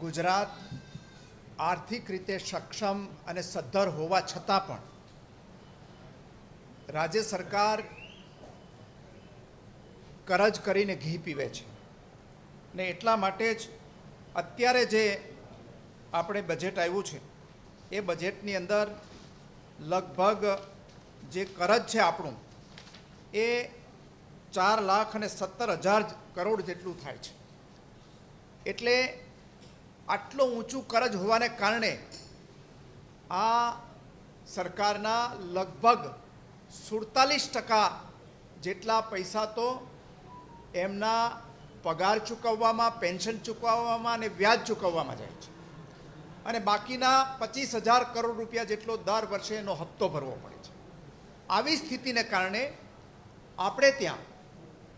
ગુજરાત આર્થિક રીતે સક્ષમ અને સદ્ધર હોવા છતાં પણ રાજ્ય સરકાર કરજ કરીને ઘી પીવે છે. ને એટલા માટે જ અત્યારે જે આપણે બજેટ આવ્યું છે, એ બજેટની અંદર લગભગ જે કરજ છે આપણું, એ ચાર લાખ અને સત્તર હજાર કરોડ જેટલું થાય છે. એટલે આટલું ઊંચું કરજ હોવાને કારણે આ સરકારના લગભગ સુડતાલીસ ટકા જેટલા પૈસા તો એમના પગાર ચૂકવવામાં, પેન્શન ચૂકવવામાં અને વ્યાજ ચૂકવવામાં જાય છે. અને બાકીના પચીસ હજાર કરોડ રૂપિયા જેટલો દર વર્ષે એનો હપ્તો ભરવો પડે છે. આવી સ્થિતિને કારણે આપણે ત્યાં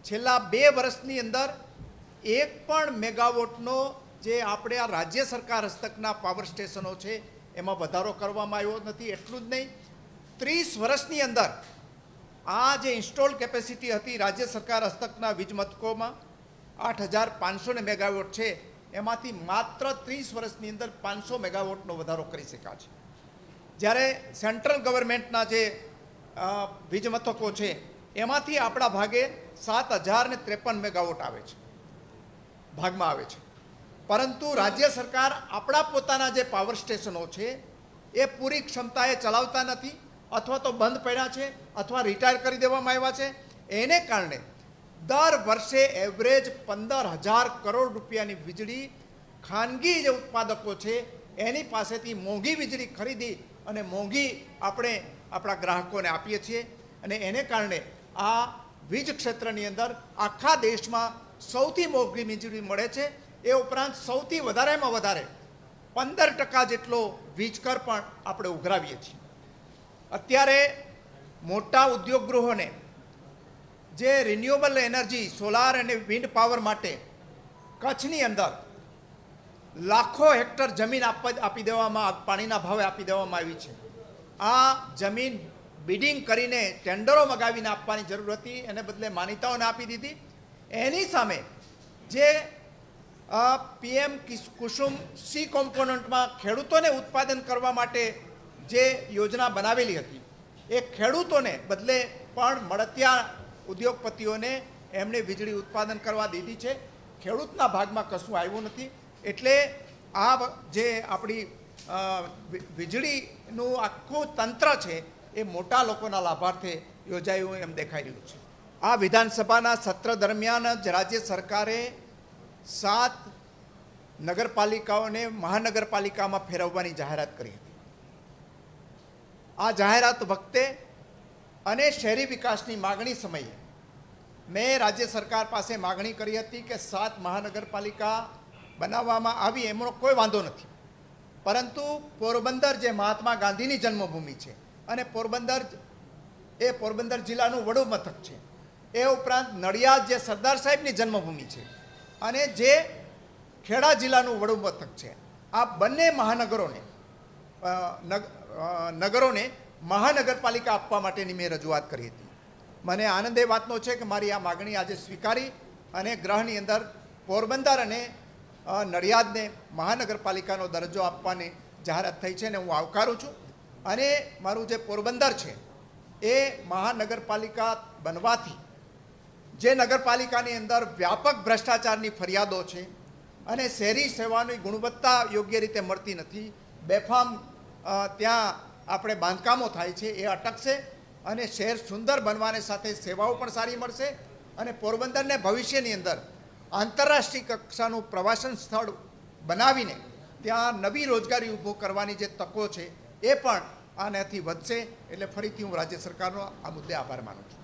છેલ્લા બે વર્ષની અંદર એક પણ મેગાવોટનો જે આપણે આ રાજ્ય સરકાર હસ્તકના પાવર સ્ટેશનો છે, એમાં વધારો કરવામાં આવ્યો નથી, એટલું જ નહીં. ત્રીસ વર્ષની અંદર આ જે ઇન્સ્ટોલ કેપેસિટી હતી રાજ્ય સરકાર હસ્તકના વીજ મથકોમાં, આઠ હજાર પાંચસો ને મેગાવોટ છે, એમાંથી માત્ર ત્રીસ વર્ષની અંદર પાંચસો મેગાવોટનો વધારો કરી શકાય છે. જ્યારે સેન્ટ્રલ ગવર્મેન્ટના જે વીજ મથકો છે, એમાંથી આપણા ભાગે સાત હજાર ને ત્રેપન મેગાવોટ આવે છે. ભાગમાં આવે છે. પરંતુ રાજ્ય સરકાર આપણા પોતાના જે પાવર સ્ટેશનો છે, એ પૂરી ક્ષમતાએ ચલાવતા નથી, અથવા તો બંધ પડ્યા છે, અથવા રિટાયર કરી દેવામાં આવ્યા છે. એને કારણે દર વર્ષે એવરેજ પંદર હજાર કરોડ રૂપિયાની વીજળી ખાનગી જે ઉત્પાદકો છે, એની પાસેથી મોંઘી વીજળી ખરીદી અને મોંઘી આપણે આપણા ગ્રાહકોને આપીએ છીએ. અને એને કારણે આ વીજ ક્ષેત્રની અંદર આખા દેશમાં સૌથી મોંઘી વીજળી મળે છે. એ ઉપરાંત સૌથી વધારેમાં વધારે પંદર ટકા જેટલો વીજકર પણ આપણે ઉઘરાવીએ છીએ. અત્યારે મોટા ઉદ્યોગ ગૃહોને જે રિન્યુએબલ એનર્જી સોલાર અને વિન્ડ પાવર માટે કચ્છની અંદર લાખો હેક્ટર જમીન આપી દેવામાં પાણીના ભાવે આપી દેવામાં આવી છે. આ જમીન બિડિંગ કરીને ટેન્ડરો મગાવીને આપવાની જરૂર હતી, એને બદલે માન્યતાઓને આપી દીધી. એની સામે જે પીએમ કુસુમ સી કોમ્પોનન્ટમાં ખેડૂતોને ઉત્પાદન કરવા માટે જે યોજના બનાવેલી હતી, એ ખેડૂતોને બદલે પણ મળતિયા ઉદ્યોગપતિઓને એમણે વીજળી ઉત્પાદન કરવા દીધી છે. ખેડૂતના ભાગમાં કશું આવ્યું નથી. એટલે આ જે આપણી વીજળીનું આખું તંત્ર છે, એ મોટા લોકોના લાભાર્થે યોજાયું એમ દેખાઈ રહ્યું છે. આ વિધાનસભાના સત્ર દરમિયાન જ રાજ્ય સરકારે સાત નગરપાલિકાઓને મહાનગરપાલિકામાં ફેરવવાની જાહેરાત કરી હતી. આ જાહેરાત વખતે અને શહેરી વિકાસની માગણી સમયે મેં રાજ્ય સરકાર પાસે માગણી કરી હતી કે સાત મહાનગરપાલિકા બનાવવામાં આવી એમનો કોઈ વાંધો નથી. પરંતુ પોરબંદર જે મહાત્મા ગાંધીની જન્મભૂમિ છે અને પોરબંદર એ પોરબંદર જિલ્લાનું વડું મથક છે, એ ઉપરાંત નડિયાદ જે સરદાર સાહેબની જન્મભૂમિ છે અને જે ખેડા જિલ્લાનું વડું મથક છે. આ બંને મહાનગરોને નગરોને મહાનગરપાલિકા આપવા માટેની મેં રજૂઆત કરી હતી. મને આનંદ એ વાતનો છે કે મારી આ માગણી આજે સ્વીકારી અને ગ્રહની અંદર પોરબંદર અને નડિયાદને મહાનગરપાલિકાનો દરજ્જો આપવાની જાહેરાત થઈ છે અને હું આવકારું છું. અને મારું જે પોરબંદર છે, એ મહાનગરપાલિકા બનવાથી જે નગરપાલિકાની અંદર વ્યાપક ભ્રષ્ટાચારની ફરિયાદો છે અને શહેરી સેવાની ગુણવત્તા યોગ્ય રીતે મળતી નથી. બેફામ ત્યાં આપણે બાંધકામો થાય છે, એ અટકશે અને શહેર સુંદર બનવાને સાથે સેવાઓ પણ સારી મળશે અને પોરબંદરને ભવિષ્યની અંદર આંતરરાષ્ટ્રીય કક્ષાનું પ્રવાસન સ્થળ બનાવીને ત્યાં નવી રોજગારી ઊભો કરવાની જે તકો છે, એ પણ આનાથી વધશે. એટલે ફરીથી હું રાજ્ય સરકારનો આ મુદ્દે આભાર માનું છું.